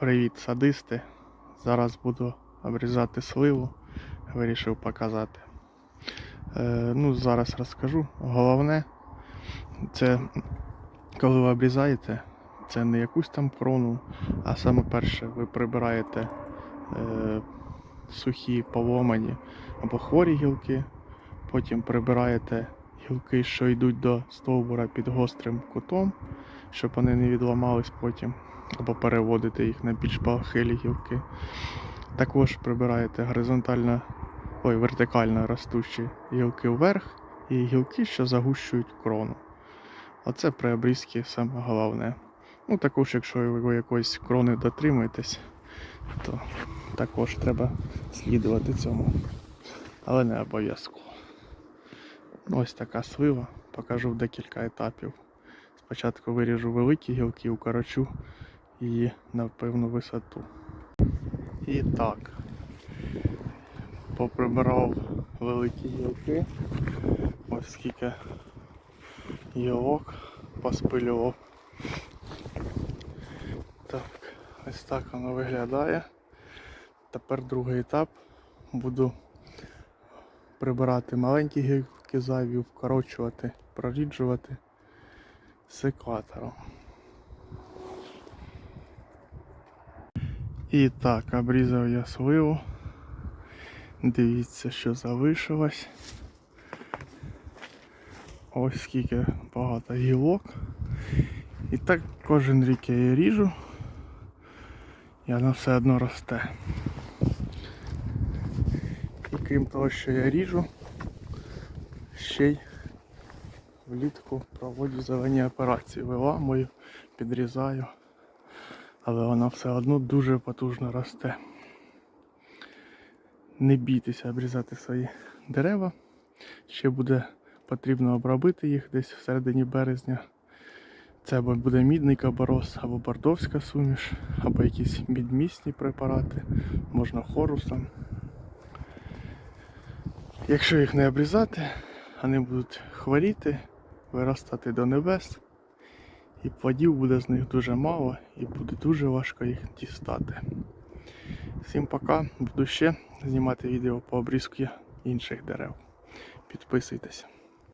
Привіт, садисти. Зараз буду обрізати сливу. Вирішив показати. Е, ну, зараз розкажу. Головне, це коли ви обрізаєте, це не якусь там крону, а саме перше, ви прибираєте е, сухі поломані або хворі гілки, потім прибираєте гілки, що йдуть до стовбура під гострим кутом, щоб вони не відламались потім або переводити їх на більш похилі гілки. Також прибираєте горизонтально, ой, вертикально ростучі гілки вверх і гілки, що загущують крону. Оце при обрізці саме головне. Ну, також, якщо ви якоїсь крони дотримуєтесь, то також треба слідувати цьому. Але не обов'язково. Ось така слива. Покажу декілька етапів. Спочатку виріжу великі гілки, укорочу її на певну висоту. І так, поприбирав великі гілки. Ось скільки гілок поспилював. Так, ось так воно виглядає. Тепер другий етап. Буду прибирати маленькі гілки зайві, вкорочувати, проріджувати секатором. І так, обрізав я сливу. Дивіться, що залишилось. Ось скільки багато гілок. І так кожен рік я її ріжу. І вона все одно росте. І крім того, що я ріжу, ще й влітку проводжу зелені операції. Виламую, підрізаю але вона все одно дуже потужно росте. Не бійтеся обрізати свої дерева. Ще буде потрібно обробити їх десь в середині березня. Це або буде мідний кабороз, або бордовська суміш, або якісь мідмісні препарати, можна хорусом. Якщо їх не обрізати, вони будуть хворіти, виростати до небес. І плодів буде з них дуже мало і буде дуже важко їх дістати. Всім пока. Буду ще знімати відео по обрізку інших дерев. Підписуйтесь.